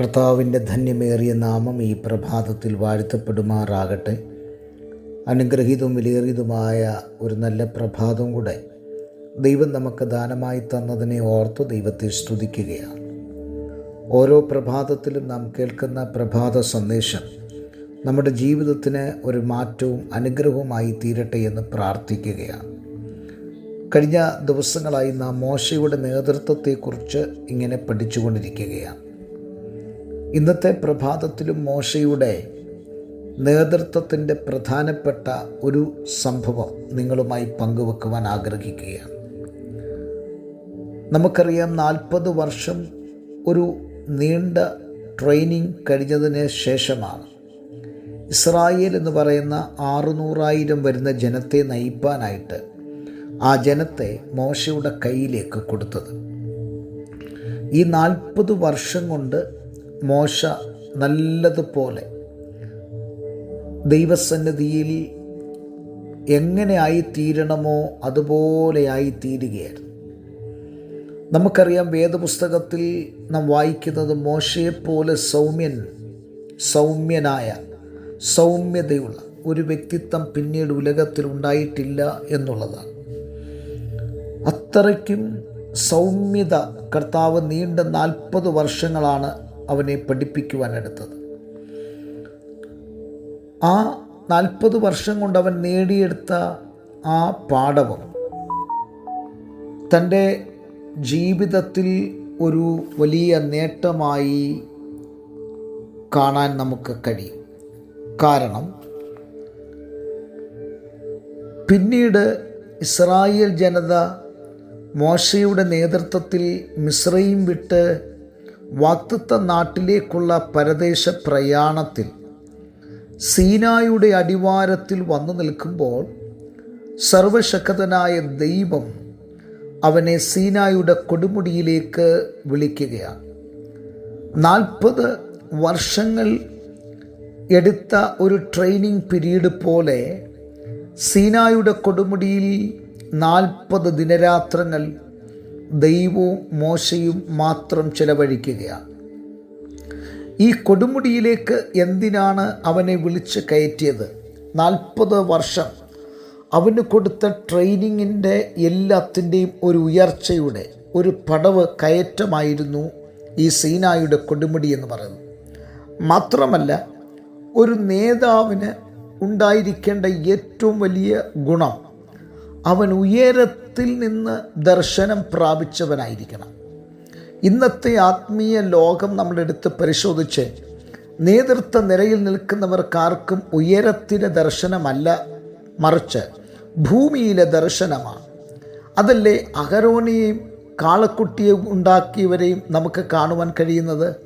കർത്താവിന്റെ ധന്യമേറിയ നാമം ഈ പ്രഭാതത്തിൽ വാഴ്ത്തപ്പെടുമാറാകട്ടെ. അനുഗ്രഹീതവും വിലയേറിയതുമായ ഒരു നല്ല പ്രഭാതം കൂടെ ദൈവം നമുക്ക് ദാനമായി തന്നതിനെ ഓർത്ത് ദൈവത്തെ സ്തുതിക്കുകയാണ്. ഓരോ പ്രഭാതത്തിലും നാം കേൾക്കുന്ന പ്രഭാത സന്ദേശം നമ്മുടെ ജീവിതത്തിന് ഒരു മാറ്റവും അനുഗ്രഹവുമായി തീരട്ടെ എന്ന് പ്രാർത്ഥിക്കുകയാണ്. കഴിഞ്ഞ ദിവസങ്ങളായി നാം മോശയുടെ നേതൃത്വത്തെക്കുറിച്ച് ഇങ്ങനെ പഠിച്ചുകൊണ്ടിരിക്കുകയാണ്. ഇന്നത്തെ പ്രഭാതത്തിലും മോശയുടെ നേതൃത്വത്തിന്റെ പ്രധാനപ്പെട്ട ഒരു സംഭവം നിങ്ങളുമായി പങ്കുവെക്കുവാൻ ആഗ്രഹിക്കുകയാണ്. നമുക്കറിയാം നാൽപ്പത് വർഷം ഒരു നീണ്ട ട്രെയിനിങ് കഴിഞ്ഞതിന് ശേഷമാണ് ഇസ്രായേൽ എന്ന് പറയുന്ന ആറുനൂറായിരം വരുന്ന ജനത്തെ നയിപ്പാനായിട്ട് ആ ജനത്തെ മോശയുടെ കയ്യിലേക്ക് കൊടുത്തത്. ഈ നാൽപ്പത് വർഷം കൊണ്ട് മോശ നല്ലതുപോലെ ദൈവസന്നിധിയിൽ എങ്ങനെ ആയിത്തീരണമോ അതുപോലെ ആയിത്തീരുകയായിരുന്നു. നമുക്കറിയാം വേദപുസ്തകത്തിൽ നാം വായിക്കുന്നത് മോശയെപ്പോലെ സൗമ്യൻ സൗമ്യനായ സൗമ്യതയുള്ള ഒരു വ്യക്തിത്വം പിന്നീട് ഉലകത്തിൽ ഉണ്ടായിട്ടില്ല എന്നുള്ളതാണ്. അത്രയ്ക്കും സൗമ്യത കർത്താവ് നീണ്ട നാൽപ്പത് വർഷങ്ങളാണ് അവനെ പഠിപ്പിക്കുവാനെടുത്തത് ആ നാൽപ്പത് വർഷം കൊണ്ട് അവൻ നേടിയെടുത്ത ആ പാഠവും തന്റെ ജീവിതത്തിൽ ഒരു വലിയ നേട്ടമായി കാണാൻ നമുക്ക് കഴിയും. കാരണം പിന്നീട് ഇസ്രായേൽ ജനത മോശയുടെ നേതൃത്വത്തിൽ മിശ്രയും വിട്ട് വാക്തത്വ നാട്ടിലേക്കുള്ള പരദേശ പ്രയാണത്തിൽ സീനായുടെ അടിവാരത്തിൽ വന്നു നിൽക്കുമ്പോൾ സർവശക്തനായ ദൈവം അവനെ സീനായുടെ കൊടുമുടിയിലേക്ക് വിളിക്കുകയാണ്. നാൽപ്പത് വർഷങ്ങൾ എടുത്ത ഒരു ട്രെയിനിങ് പീരീഡ് പോലെ സീനായുടെ കൊടുമുടിയിൽ നാൽപ്പത് ദിനരാത്രങ്ങൾ ദൈവവും മോശയും മാത്രം ചെലവഴിക്കുകയാണ്. ഈ കൊടുമുടിയിലേക്ക് എന്തിനാണ് അവനെ വിളിച്ച് കയറ്റിയത്? നാൽപ്പത് വർഷം അവന് കൊടുത്ത ട്രെയിനിങ്ങിന്റെ എല്ലാത്തിന്റെയും ഒരു ഉയർച്ചയുടെ ഒരു പടവ് കയറ്റമായിരുന്നു ഈ സീനായുടെ കൊടുമുടി എന്ന് പറയുന്നത്. മാത്രമല്ല ഒരു നേതാവിന് ഉണ്ടായിരിക്കേണ്ട ഏറ്റവും വലിയ ഗുണം അവൻ ഉയരത്തിൽ നിന്ന് ദർശനം പ്രാപിച്ചവനായിരിക്കണം. ഇന്നത്തെ ആത്മീയ ലോകം നമ്മളെടുത്ത് പരിശോധിച്ച് നേതൃത്വ നിരയിൽ നിൽക്കുന്നവർക്കാർക്കും ഉയരത്തിലെ ദർശനമല്ല മറിച്ച് ഭൂമിയിലെ ദർശനമാണ് അതല്ലേ അഹരോണിയെയും കാളക്കുട്ടിയെ ഉണ്ടാക്കിയവരെയും നമുക്ക് കാണുവാൻ കഴിയുന്നത്?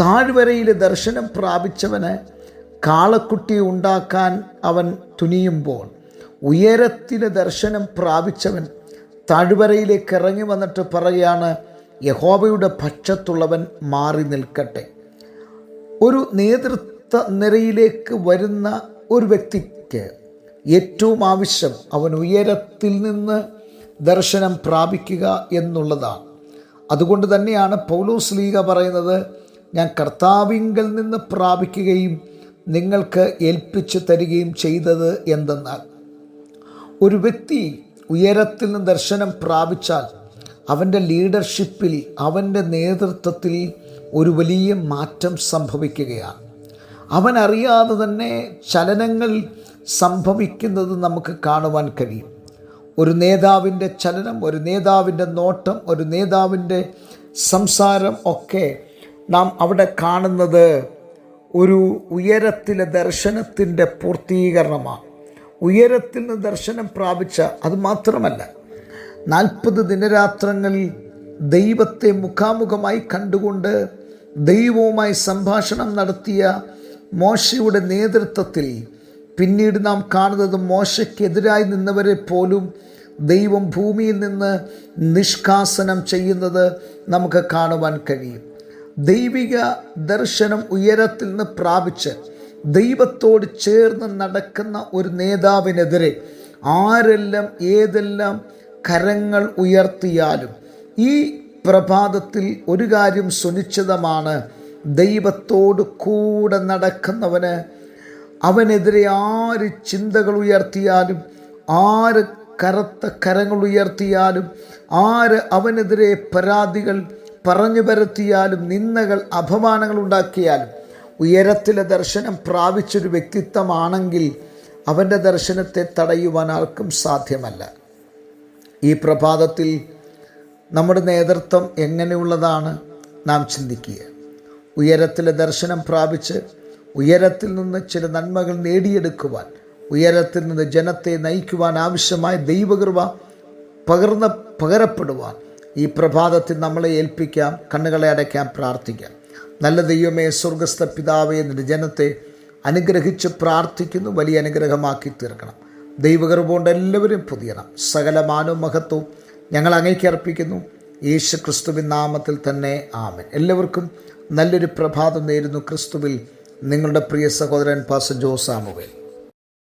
താഴ്വരയിലെ ദർശനം പ്രാപിച്ചവന് കാളക്കുട്ടിയെ ഉണ്ടാക്കാൻ അവൻ തുനിയുമ്പോൾ ഉയരത്തിലെ ദർശനം പ്രാപിച്ചവൻ താഴ്വരയിലേക്ക് ഇറങ്ങി വന്നിട്ട് പറയുകയാണ് യഹോബയുടെ പക്ഷത്തുള്ളവൻ മാറി നിൽക്കട്ടെ. ഒരു നേതൃത്വ നിരയിലേക്ക് വരുന്ന ഒരു വ്യക്തിക്ക് ഏറ്റവും ആവശ്യം അവൻ ഉയരത്തിൽ നിന്ന് ദർശനം പ്രാപിക്കുക എന്നുള്ളതാണ്. അതുകൊണ്ട് തന്നെയാണ് പൗലോസ് ലീഗ പറയുന്നത് ഞാൻ കർത്താവിങ്കൽ നിന്ന് പ്രാപിക്കുകയും നിങ്ങൾക്ക് ഏൽപ്പിച്ചു തരികയും ചെയ്തത് എന്തെന്നാൽ ഒരു വ്യക്തി ഉയരത്തിൽ നിന്ന് ദർശനം പ്രാപിച്ചാൽ അവന്റെ ലീഡർഷിപ്പിൽ അവന്റെ നേതൃത്വത്തിൽ ഒരു വലിയ മാറ്റം സംഭവിക്കുകയാണ്. അവൻ അറിയാതെ തന്നെ ചലനങ്ങൾ സംഭവിക്കുന്നത് നമുക്ക് കാണുവാൻ കഴിയും. ഒരു നേതാവിന്റെ ചലനം ഒരു നേതാവിന്റെ നോട്ടം ഒരു നേതാവിന്റെ സംസാരം ഒക്കെ നാം അവിടെ കാണുന്നത് ഒരു ഉയരത്തിലെ ദർശനത്തിന്റെ പൂർത്തീകരണമാണ്. ഉയരത്തിൽ നിന്ന് ദർശനം പ്രാപിച്ച അത് മാത്രമല്ല നാൽപ്പത് ദിനരാത്രങ്ങളിൽ ദൈവത്തെ മുഖാമുഖമായി കണ്ടുകൊണ്ട് ദൈവവുമായി സംഭാഷണം നടത്തിയ മോശയുടെ നേതൃത്വത്തിൽ പിന്നീട് നാം കാണുന്നത് മോശയ്ക്കെതിരായി നിന്നവരെ പോലും ദൈവം ഭൂമിയിൽ നിന്ന് നിഷ്കാസനം ചെയ്യുന്നത് നമുക്ക് കാണുവാൻ കഴിയും. ദൈവിക ദർശനം ഉയരത്തിൽ നിന്ന് പ്രാപിച്ച് ദൈവത്തോട് ചേർന്ന് നടക്കുന്ന ഒരു നേതാവിനെതിരെ ആരെല്ലാം ഏതെല്ലാം കരങ്ങൾ ഉയർത്തിയാലും ഈ പ്രഭാതത്തിൽ ഒരു കാര്യം സുനിശ്ചിതമാണ്. ദൈവത്തോട് കൂടെ നടക്കുന്നവന് അവനെതിരെ ആര് ചിന്തകൾ ഉയർത്തിയാലും ആര് കറുത്ത കരങ്ങൾ ഉയർത്തിയാലും ആര് അവനെതിരെ പരാതികൾ പറഞ്ഞു പരത്തിയാലും നിന്ദകൾ അപമാനങ്ങൾ ഉണ്ടാക്കിയാലും ഉയരത്തിലെ ദർശനം പ്രാപിച്ചൊരു വ്യക്തിത്വമാണെങ്കിൽ അവന്റെ ദർശനത്തെ തടയുവാൻ ആർക്കും സാധ്യമല്ല. ഈ പ്രഭാതത്തിൽ നമ്മുടെ നേതൃത്വം എങ്ങനെയുള്ളതാണ് നാം ചിന്തിക്കുക. ഉയരത്തിലെ ദർശനം പ്രാപിച്ച് ഉയരത്തിൽ നിന്ന് ചില നന്മകൾ നേടിയെടുക്കുവാൻ ഉയരത്തിൽ നിന്ന് ജനത്തെ നയിക്കുവാൻ ആവശ്യമായ ദൈവകൃപ പകർന്ന പകരപ്പെടുവാൻ ഈ പ്രഭാതത്തിൽ നമ്മളെ ഏൽപ്പിക്കാം കണ്ണുകളെ അടയ്ക്കാം പ്രാർത്ഥിക്കാം. നല്ല ദൈവമേ സ്വർഗസ്ഥ പിതാവേ നിന്റെ ജനത്തെ അനുഗ്രഹിച്ച് പ്രാർത്ഥിക്കുന്നു വലിയ അനുഗ്രഹമാക്കി തീർക്കണം. ദൈവകൃപ കൊണ്ട് എല്ലാവരും പുതിയണം. സകല മാനവും മഹത്വവും ഞങ്ങൾ അങ്ങേക്ക് അർപ്പിക്കുന്നു. യേശു ക്രിസ്തുവിൻ നാമത്തിൽ തന്നെ ആമൻ. എല്ലാവർക്കും നല്ലൊരു പ്രഭാതം നേരുന്നു ക്രിസ്തുവിൽ. നിങ്ങളുടെ പ്രിയ സഹോദരൻ പാസ ജോസാമുവേൽ